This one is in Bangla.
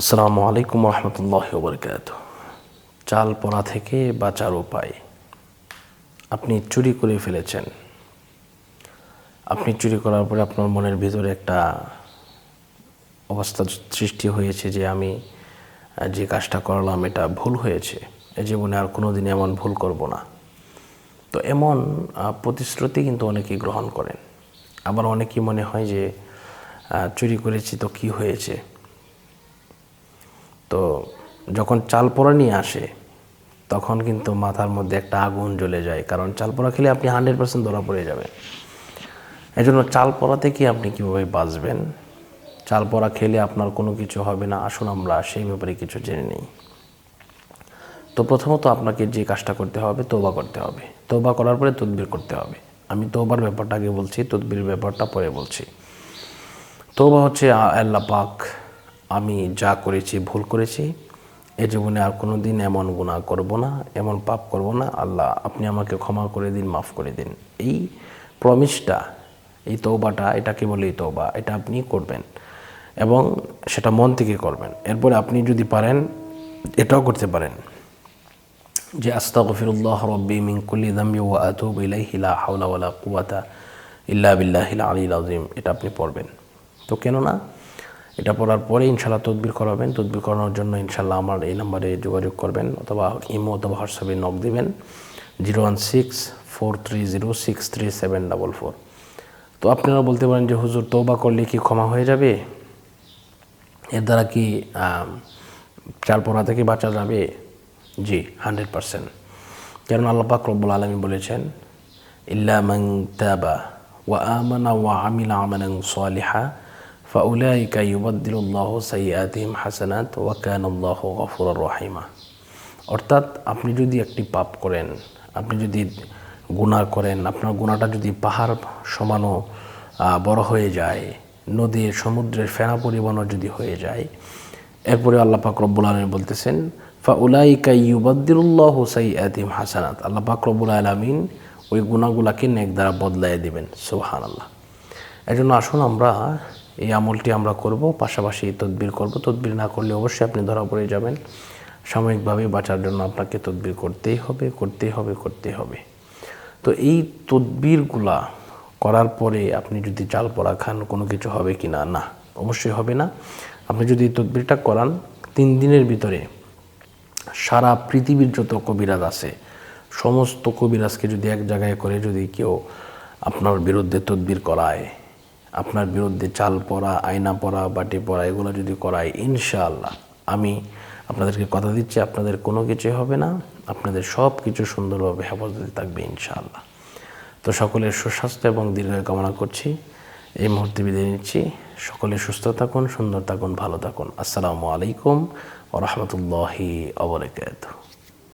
আসসালামু আলাইকুম রহমতুল্লাহ বরকাত চাল পড়া থেকে বাঁচার উপায়। আপনি চুরি করে ফেলেছেন। আপনি চুরি করার পরে আপনার মনের ভিতরে একটা অবস্থা সৃষ্টি হয়েছে যে আমি যে কাজটা করলাম এটা ভুল হয়েছে। এ জীবনে আর কোনো দিন এমন ভুল করব না। তো এমন প্রতিশ্রুতি কিন্তু অনেকেই গ্রহণ করেন। আবার অনেকেই মনে হয় যে চুরি করেছি তো কি হয়েছে? তো যখন চাল পোড়া নিয়ে আসে, তখন কিন্তু মাথার মধ্যে একটা আগুন জ্বলে যায়। কারণ চাল পোড়া খেলে আপনি হান্ড্রেড পার্সেন্ট ধরা পড়ে যাবেন। এই জন্য চাল পোড়া থেকে আপনি কীভাবে বাঁচবেন? চাল পোড়া খেলে আপনার কোনো কিছু হবে না। আসুন আমরা সেই ব্যাপারে কিছু জেনে নিই। তো প্রথমত আপনাকে যে কাজটা করতে হবে তোবা করতে হবে। তোবা করার পরে তদবির করতে হবে। আমি তোবার ব্যাপারটা আগে বলছি তদবির ব্যাপারটা পরে বলছি। তোবা হচ্ছে আল্লাহ পাক আমি যা করেছি, ভুল করেছি, এ জীবনে আর কোনো দিন এমন গুণা করব না, এমন পাপ করব না। আল্লাহ, আপনি আমাকে ক্ষমা করে দিন, মাফ করে দিন। এই প্রমিসটা এই তৌবাটা এটাকে বলে এই তৌবা এটা আপনি করবেন এবং সেটা মন থেকে করবেন। এরপরে আপনি যদি পারেন, এটাও করতে পারেন। যে আস্তাগফিরুল্লাহ রব্বি মিন কুল্লি দাম্বি ওয়া আতুবু ইলাইহি লা হাওলা কুওয়াতা ইল্লা বিল্লাহিল আলিল আযীম, এটা আপনি পড়বেন। তো কেন না এটা পড়ার পরে ইনশাল্লাহ তদবির করাবেন। তদবির করানোর জন্য ইনশাল্লাহ আমার এই নম্বরে যোগাযোগ করবেন অথবা ইমো অথবা হোয়াটসঅ্যাপে নক দিবেন। Zero one six four three zero six three seven double four. তো আপনারা বলতে পারেন যে, হুজুর তৌবা করলে কি ক্ষমা হয়ে যাবে? এর দ্বারা কি চাল পোড়া থেকে বাঁচা যাবে? জি, হান্ড্রেড পারসেন্ট। কারণ আল্লাহ পাক রব্বুল আলমী বলেছেন, ইল্লা মান তাবা ওয়া আমানা ওয়া আমিলা আমালান সালিহা ফাউলাইকা ইউবাদদিলুল্লাহু সাইয়্যাতিহিম হাসানাত ওয়া কানা আল্লাহু গফুরুর রহিমা। অর্থাৎ আপনি যদি একটি পাপ করেন, আপনি যদি গুনাহ করেন, আপনার গুনাহটা যদি পাহাড় সমানও বড় হয়ে যায় নদীর সমুদ্রের ফেনা পরিমাণও যদি হয়ে যায়, এরপরে আল্লাহ পাক রব্বুল আলমী বলতেছেন ফা উলাইকা ইউবাদ্দিরুল্লাহ সাইয়াতিম হাসানাত। আল্লাহ পাক রব্বুল আলমিন ওই গুণাগুলাকে নেক দ্বারা বদলায় দিবেন সুবহান আল্লাহ এই জন্য আসুন আমরা এই আমলটি আমরা করব, পাশাপাশি তদবির করব। তদবির না করলে অবশ্যই আপনি ধরা পড়ে যাবেন। সাময়িকভাবে বাঁচার জন্য আপনাকে তদবির করতেই হবে করতেই হবে করতেই হবে। তো এই তদবিরগুলা করার পরে আপনি যদি চাল পড়া খান, কোনো কিছু হবে কি না? না, অবশ্যই হবে না। আপনি যদি তদবিরটা করান, তিন দিনের ভিতরে সারা পৃথিবীর যত কবিরাজ আছে, সমস্ত কবিরাজকে যদি এক জায়গায় করে যদি কেউ আপনার বিরুদ্ধে তদবির করায় আপনার বিরুদ্ধে চাল পড়া, আয়না পড়া, বাটি পড়া, এগুলো যদি করায় ইনশাআল্লাহ। আমি আপনাদেরকে কথা দিচ্ছি, আপনাদের কোনো কিছুই হবে না, আপনাদের সব কিছু সুন্দরভাবে হেফাজতে থাকবে, ইনশাআল্লাহ। তো সকলের সুস্বাস্থ্য এবং দীর্ঘায়ু কামনা করছি। এই মুহূর্তে বিদায় নিচ্ছি। সকলে সুস্থ থাকুন, সুন্দর থাকুন, ভালো থাকুন। আসসালামু আলাইকুম ও রহমতুল্লাহি অবরাকাতুহ